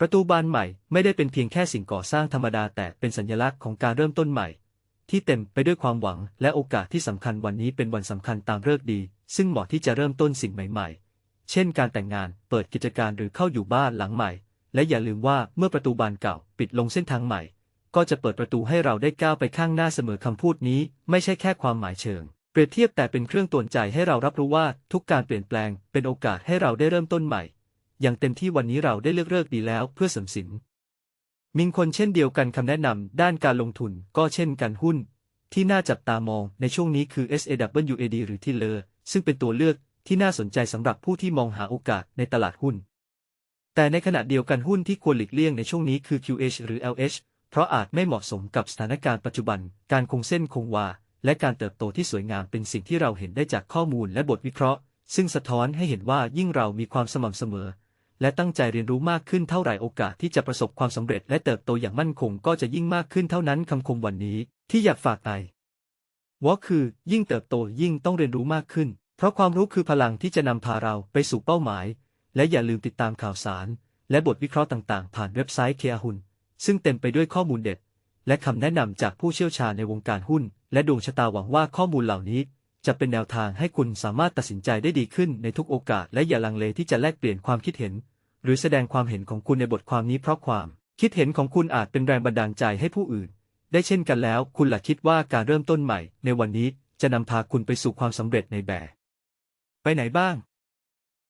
ประตูบานใหม่ไม่ได้เป็นเพียงแค่สิ่งก่อสร้างธรรมดาแต่เป็นสัญลักษณ์ของการเริ่มต้นใหม่ ที่เต็มไปด้วยความหวังและโอกาสที่สำคัญวันนี้เป็นวันสำคัญตามฤกษ์ดี ซึ่งเหมาะที่จะเริ่มต้นสิ่งใหม่ ๆ เช่น การแต่งงานเปิดกิจการหรือเข้าอยู่บ้านหลังใหม่ และอย่าลืมว่าเมื่อประตูบานเก่าปิดลงเส้นทางใหม่ ก็จะเปิดประตูให้เราได้ก้าวไปข้างหน้าเสมอคำพูดนี้ ไม่ใช่แค่ความหมายเชิงเปรียบเทียบแต่เป็นเครื่องตวนใจให้เรารับรู้ว่าทุกการเปลี่ยนแปลงเป็นโอกาสให้เราได้เริ่มต้นใหม่ อย่างเต็มที่วันนี้เราได้เลือกเลิกดีแล้วเพื่อเสริมสินมิงคนเช่นเดียวกันคำแนะนำด้านการลงทุนก็เช่นกันหุ้น ที่น่าจับตามองในช่วงนี้คือ SAWAD หรือที่เลอซึ่งเป็นตัวเลือกที่น่าสนใจสำหรับผู้ที่มองหาโอกาสในตลาดหุ้น แต่ในขณะเดียวกันหุ้นที่ควรหลีกเลี่ยงในช่วงนี้คือ QH หรือ LH เพราะอาจไม่เหมาะสมกับสถานการณ์ปัจจุบัน การคงเส้นคงวา และการเติบโตที่สวยงามเป็นสิ่งที่เราเห็นได้จากข้อมูลและบทวิเคราะห์ ซึ่งสะท้อนให้เห็นว่ายิ่งเรามีความสม่ำเสมอ และตั้งใจเรียนรู้มากขึ้นเท่าไหร่โอกาสที่จะประสบความสำเร็จและเติบโตอย่างมั่นคงก็จะยิ่งมากขึ้นเท่านั้นคำคมวันนี้ที่อยากฝากไปว่าคือ ยิ่งเติบโตยิ่งต้องเรียนรู้มากขึ้น เพราะความรู้คือพลังที่จะนำพาเราไปสู่เป้าหมาย และอย่าลืมติดตามข่าวสาร และบทวิเคราะห์ต่างๆ ผ่านเว็บไซต์เคอหุนซึ่งเต็มไปด้วยข้อมูลเด็ด และคำแนะนำจากผู้เชี่ยวชาญในวงการหุ้น และดวงชะตาหวังว่าข้อมูลเหล่านี้ จะเป็นแนวทางให้คุณสามารถตัดสินใจได้ดีขึ้นในทุกโอกาส และอย่าลังเลที่จะแลกเปลี่ยนความคิดเห็น หรือแสดงความเห็นของคุณในบทความนี้เพราะความ คิดเห็นของคุณอาจเป็นแรงบันดาลใจให้ผู้อื่น ได้เช่นกันแล้ว คุณล่ะคิดว่าการเริ่มต้นใหม่ ในวันนี้จะนำพาคุณไปสู่ความสำเร็จในแบบ ไปไหนบ้าง